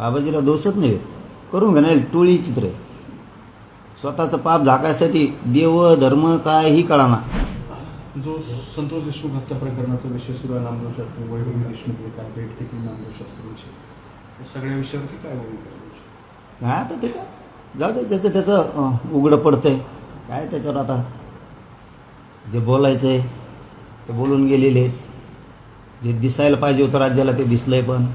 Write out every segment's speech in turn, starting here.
बाबाजीला दोषच नाही करून घेणार टोळी चित्र आहे. स्वतःचं पाप झाकायसाठी देव धर्म काय ही कळाना. जो संतोष देशमुख हत्या प्रकरणाचा विषय सुरू आहे नामदेव शास्त्री वैभवी देशमुख काय भेट घेतली नामदेव शास्त्रींची. या सगळ्या विषयावरती काय बोलू काय आता ते काय जाऊ दे त्याचं त्याचं उघडं पडतंय. काय त्याच्यावर आता? जे बोलायचं आहे ते बोलून गेलेले आहेत. जे दिसायला पाहिजे होतं राज्याला ते दिसलंय पण.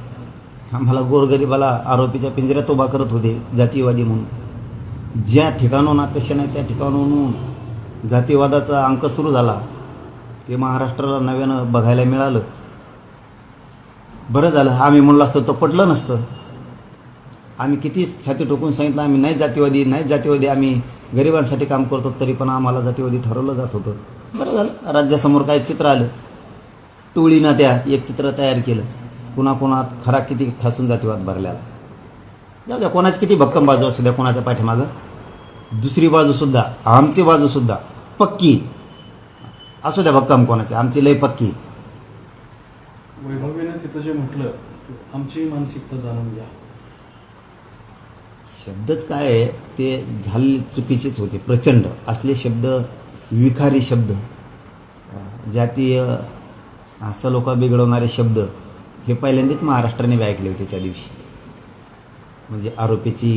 आम्हाला गोरगरिबाला आरोपीच्या पिंजऱ्यात उभा करत होते जातीवादी म्हणून. ज्या ठिकाणाहून अपेक्षा नाही त्या ठिकाणाहून जातीवादाचा अंक सुरू झाला ते महाराष्ट्राला नव्यानं बघायला मिळालं. बरं झालं आम्ही म्हणलं असतो तर पटलं नसतं. आम्ही किती छाती टोकून सांगितलं आम्ही नाही जातीवादी नाही जातीवादी आम्ही गरिबांसाठी काम करतो तरी पण आम्हाला जातीवादी ठरवलं जात होतं. बरं झालं राज्यासमोर काय चित्र आलं? टोळीनं त्या एक चित्र तयार केलं. कुणाकुणात खरा किती ठासून जातीवाद भरलेला जाऊ द्या कोणाची किती भक्कम बाजू असू द्या कोणाच्या पाठीमागं. दुसरी बाजूसुद्धा आमची बाजूसुद्धा पक्की. असू द्या भक्कम कोणाची आमची लय पक्की. वैभवीने तिथं जे म्हटलं आमची मानसिकता जाणून घ्या. शब्दच काय आहे ते झाले चुकीचेच होते प्रचंड. असले शब्द विखारी शब्द. जातीय असं लोक बिघडवणारे शब्द. हे पहिल्यांदाच महाराष्ट्राने बी ऐकले होते त्या दिवशी. म्हणजे आरोपीची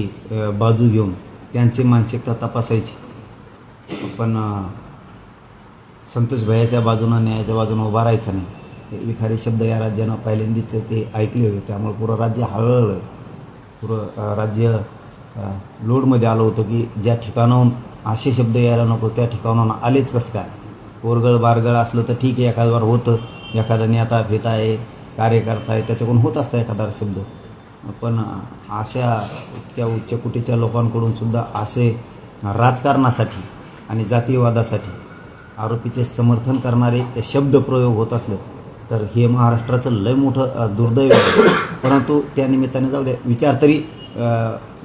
बाजू घेऊन त्यांची मानसिकता तपासायची. पण संतोष भयाच्या बाजूनं न्यायाच्या बाजूनं उभा राहायचा नाही. ते विखारी शब्द या राज्यानं पहिल्यांदाच ते ऐकले होते. त्यामुळे पुरं राज्य हळहळलं पुरं राज्य लोडमध्ये आलं होतं की ज्या ठिकाणाहून असे शब्द यायला नको त्या ठिकाणाहून आलेच कसं काय? ओरगळ बारगळ असलं तर ठीक आहे एखाद्यावर होतं. एखादा नेता फेता आहे कार्यकर्ता करताय त्याच्याकडून होत असतं एखादा शब्द. पण अशा इतक्या उच्च कुटीच्या लोकांकडून सुद्धा असे राजकारणासाठी आणि जातीयवादासाठी आरोपीचे समर्थन करणारे शब्द प्रयोग होत असले तर हे महाराष्ट्राचं लय मोठं दुर्दैव आहे. परंतु त्या निमित्ताने जाऊ द्या विचार तरी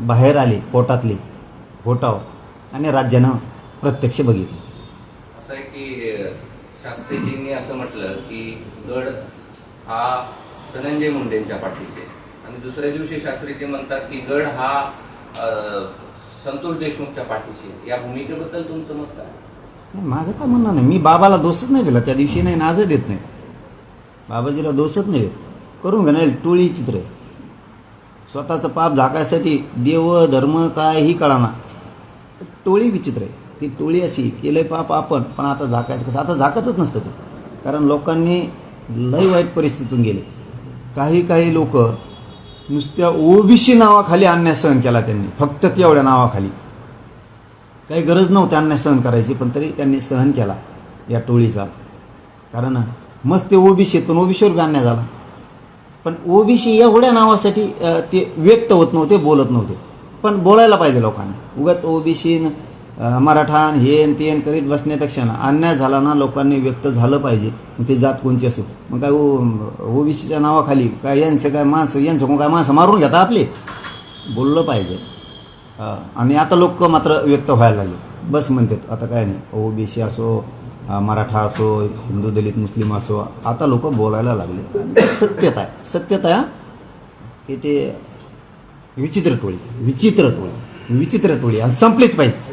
बाहेर आले पोटातले पोटाव आणि राज्यानं प्रत्यक्ष बघितलं. असं आहे की शास्त्रीजींनी असं म्हटलं की गड हा धनंजय मुंडेंच्या पाठीचे. आणि दुसऱ्या दिवशी शास्त्री ते म्हणतात की गड हा संतोष देशमुखच्या पाठीशी या भूमिकेबद्दल तुमचं मत काय? नाही, माझं काय म्हणणं नाही. मी बाबाला दोषच नाही दिला. त्या दिवशी नाही नाजच देत नाही. बाबाजीला दोषच नाही देत. करून घेणार टोळी चित्र आहे. स्वतःचं पाप झाकायसाठी देव धर्म काय ही कळाना. टोळी विचित्र आहे. ती टोळी अशी केलंय पाप आपण पण आता झाकायचं कसं? आता झाकतच नसतं ते. कारण लोकांनी लय वाईट परिस्थितीतून गेले. काही काही लोक नुसत्या ओबीसी नावाखाली अन्याय सहन केला त्यांनी. फक्त तेवढ्या नावाखाली. काही गरज नव्हती अन्याय सहन करायची पण तरी त्यांनी सहन केला या टोळीचा. कारण मस्त ते ओबीसीतून ओबीसीवर बी अन्याय झाला. पण ओबीसी एवढ्या नावासाठी ते व्यक्त होत नव्हते बोलत नव्हते. पण बोलायला पाहिजे लोकांनी. उगाच ओबीसीनं मराठान हे न ते करीत बसण्यापेक्षा ना अन्याय झाला ना लोकांनी व्यक्त झालं पाहिजे. मग ते जात कोणची असो? मग काय ओबीसीच्या नावाखाली काय यांचं काय माणसं यांचं कोण काय माणसं मारून घेता आपले? बोललं पाहिजे. आणि आता लोक मात्र व्यक्त व्हायला लागले. बस म्हणतात आता काय नाही. ओबीसी असो मराठा असो हिंदू दलित मुस्लिम असो आता लोक बोलायला लागले. आणि ते सत्यता आहे. सत्यता आहे, हा. की ते विचित्र टोळी विचित्र टोळी विचित्र टोळी. आणि संपलीच पाहिजे.